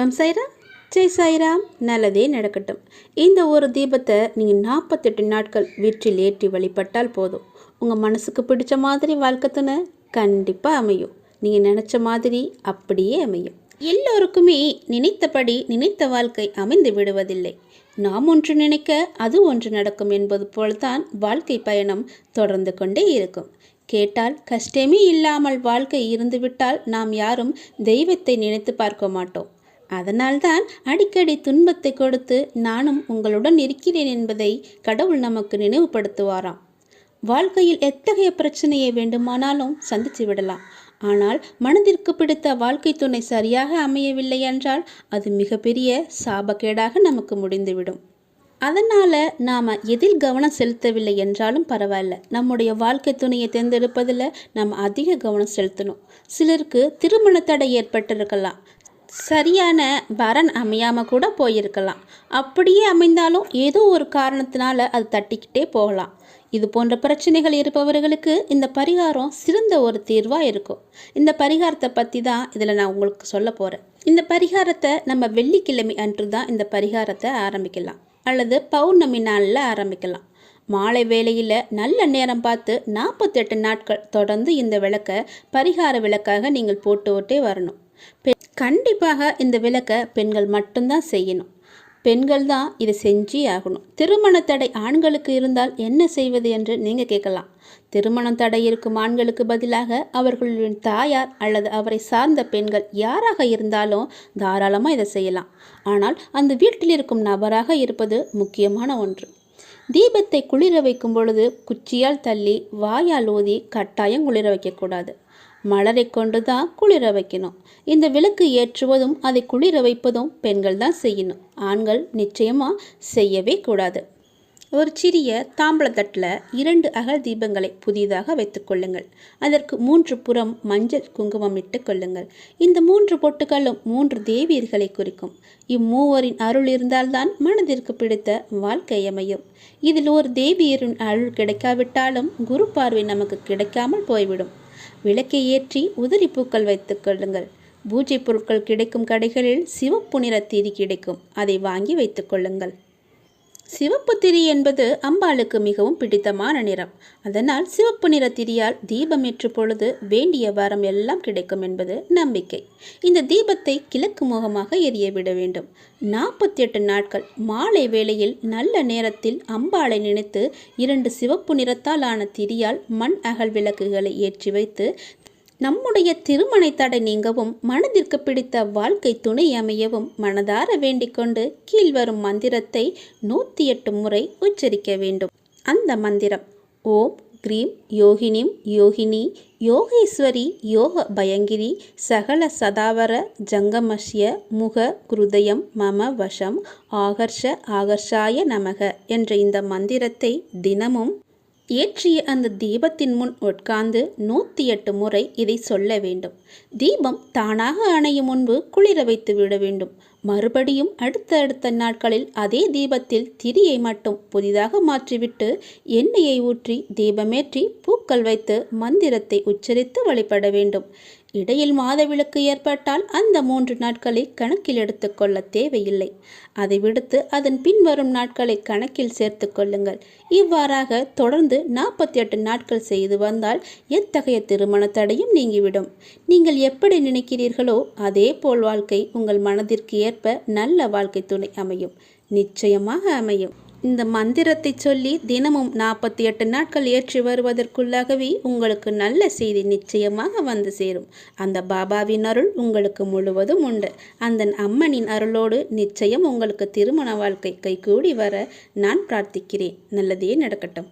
ஓம் சாய்ராம் ஜெய் சாய்ராம் நல்லதே நடக்கட்டும். இந்த ஒரு தீபத்தை நீங்கள் நாற்பத்தெட்டு நாட்கள் வீட்டில் ஏற்றி வழிபட்டால் போதும். உங்கள் மனசுக்கு பிடிச்ச மாதிரி வாழ்க்கை துணை கண்டிப்பாக அமையும். நீங்கள் நினச்ச மாதிரி அப்படியே அமையும். எல்லோருக்குமே நினைத்தபடி நினைத்த வாழ்க்கை அமைந்து விடுவதில்லை. நாம் ஒன்று நினைக்க அது ஒன்று நடக்கும் என்பது போல்தான் வாழ்க்கை பயணம் தொடர்ந்து கொண்டே இருக்கும். கேட்டால் கஷ்டமே இல்லாமல் வாழ்க்கை இருந்துவிட்டால் நாம் யாரும் தெய்வத்தை நினைத்து பார்க்க மாட்டோம். அதனால்தான் அடிக்கடி துன்பத்தை கொடுத்து நானும் உங்களுடன் இருக்கிறேன் என்பதை கடவுள் நமக்கு நினைவுபடுத்துவாராம். வாழ்க்கையில் எத்தகைய பிரச்சனையை வேண்டுமானாலும் சந்தித்து விடலாம். ஆனால் மனதிற்கு பிடித்த வாழ்க்கை துணை சரியாக அமையவில்லை என்றால் அது மிகப்பெரிய சாபக்கேடாக நமக்கு முடிந்துவிடும். அதனால் நாம் எதில் கவனம் செலுத்தவில்லை என்றாலும் பரவாயில்ல. நம்முடைய வாழ்க்கை துணையை தேர்ந்தெடுப்பதில் நாம் அதிக கவனம் செலுத்தணும். சிலருக்கு திருமண தடை ஏற்பட்டிருக்கலாம். சரியான வரன் அமையாமல் கூட போயிருக்கலாம். அப்படியே அமைந்தாலும் ஏதோ ஒரு காரணத்தினால அது தட்டிக்கிட்டே போகலாம். இது போன்ற பிரச்சனைகள் இருப்பவர்களுக்கு இந்த பரிகாரம் சிறந்த ஒரு தீர்வாக இருக்கும். இந்த பரிகாரத்தை பற்றி தான் இதில் நான் உங்களுக்கு சொல்ல போகிறேன் இந்த பரிகாரத்தை நம்ம வெள்ளிக்கிழமை அன்று தான் இந்த பரிகாரத்தை ஆரம்பிக்கலாம். அல்லது பௌர்ணமி நாளில் ஆரம்பிக்கலாம். மாலை வேளையில் நல்ல நேரம் பார்த்து நாற்பத்தெட்டு நாட்கள் தொடர்ந்து இந்த விளக்கை பரிகார விளக்காக நீங்கள் போட்டுவிட்டே வரணும். கண்டிப்பாக இந்த விளக்கை பெண்கள் மட்டும்தான் செய்யணும். பெண்கள் தான் இதை செஞ்சே ஆகணும். திருமண தடை ஆண்களுக்கு இருந்தால் என்ன செய்வது என்று நீங்கள் கேட்கலாம். திருமணம் தடை இருக்கும் ஆண்களுக்கு பதிலாக அவர்களின் தாயார் அல்லது அவரை சார்ந்த பெண்கள் யாராக இருந்தாலும் தாராளமாக இதை செய்யலாம். ஆனால் அந்த வீட்டில் இருக்கும் நபராக இருப்பது முக்கியமான ஒன்று. தீபத்தை குளிர வைக்கும் பொழுது குச்சியால் தள்ளி வாயால் ஊதி கட்டாயம் குளிர வைக்கக்கூடாது. மலரை கொண்டு தான் குளிர வைக்கணும். இந்த விளக்கு ஏற்றுவதும் அதை குளிர வைப்பதும் பெண்கள் தான் செய்யணும். ஆண்கள் நிச்சயமாக செய்யவே கூடாது. ஒரு சிறிய தாம்பளத்தட்டில் இரண்டு அகல் தீபங்களை புதிதாக வைத்துக்கொள்ளுங்கள் அதற்கு மூன்று புறம் மஞ்சள் குங்குமம் இட்டு கொள்ளுங்கள். இந்த மூன்று பொட்டுகளும் மூன்று தேவியர்களை குறிக்கும். இம்மூவரின் அருள் இருந்தால்தான் மனதிற்கு பிடித்த வாழ்க்கை அமையும். இதில் ஒரு தேவியரின் அருள் கிடைக்காவிட்டாலும் குரு பார்வை நமக்கு கிடைக்காமல் போய்விடும். விளக்கை ஏற்றி உதிரி பூக்கள் வைத்துக் கொள்ளுங்கள். பூஜை பொருட்கள் கிடைக்கும் கடைகளில் சிவப்பு நிற தீதி கிடைக்கும். அதை வாங்கி வைத்துக் கொள்ளுங்கள். சிவப்பு திரி என்பது அம்பாளுக்கு மிகவும் பிடித்தமான நிறம். அதனால் சிவப்பு நிற திரியால் தீபம் ஏற்று பொழுது வேண்டிய வரம் எல்லாம் கிடைக்கும் என்பது நம்பிக்கை. இந்த தீபத்தை கிழக்கு முகமாக எரிய விட வேண்டும். நாற்பத்தி எட்டு நாட்கள் மாலை வேளையில் நல்ல நேரத்தில் அம்பாளை நினைத்து இரண்டு சிவப்பு நிறத்தால் ஆன திரியால் மண் அகல் விளக்குகளை ஏற்றி வைத்து நம்முடைய திருமண தடை நீங்கவும் மனதிற்கு பிடித்த வாழ்க்கை துணை அமையவும் மனதார வேண்டிக்கொண்டு கீழ்வரும் மந்திரத்தை நூற்றி எட்டு முறை உச்சரிக்க வேண்டும். அந்த மந்திரம் ஓம் க்ரீம் யோகினிம் யோகினி யோகேஸ்வரி யோக பயங்கிரி சகல சதாவர ஜங்கமஷ்ய முக குருதயம் மம வசம் ஆகர்ஷ ஆகர்ஷாய நமக என்ற இந்த மந்திரத்தை தினமும் ஏற்றிய அந்த தீபத்தின் முன் உட்கார்ந்து நூற்றி எட்டு முறை இதை சொல்ல வேண்டும். தீபம் தானாக அணையும் முன்பு குளிர வைத்து விட வேண்டும். மறுபடியும் அடுத்த அடுத்த நாட்களில் அதே தீபத்தில் திரியை மட்டும் புதிதாக மாற்றிவிட்டு எண்ணெயை ஊற்றி தீபமேற்றி பூக்கள் வைத்து மந்திரத்தை உச்சரித்து வழிபட வேண்டும். இடையில் மாதவிலக்கு ஏற்பட்டால் அந்த மூன்று நாட்களை கணக்கில் எடுத்துக்கொள்ள தேவையில்லை. அதை விடுத்து அதன் பின்வரும் நாட்களை கணக்கில் சேர்த்து கொள்ளுங்கள். இவ்வாறாக தொடர்ந்து நாற்பத்தி எட்டு நாட்கள் செய்து வந்தால் எத்தகைய திருமண தடையும் நீங்கிவிடும். நீங்கள் எப்படி நினைக்கிறீர்களோ அதே போல் வாழ்க்கை உங்கள் மனதிற்கு ஏற்ப நல்ல வாழ்க்கை துணை அமையும். நிச்சயமாக அமையும். இந்த மந்திரத்தை சொல்லி தினமும் நாற்பத்தி எட்டு நாட்கள் ஏற்றி வருவதற்குள்ளாகவே உங்களுக்கு நல்ல செய்தி நிச்சயமாக வந்து சேரும். அந்த பாபாவின் அருள் உங்களுக்கு முழுவதும் உண்டு. அந்த அம்மனின் அருளோடு நிச்சயம் உங்களுக்கு திருமண வாழ்க்கை கைகூடி வர நான் பிரார்த்திக்கிறேன். நல்லதே நடக்கட்டும்.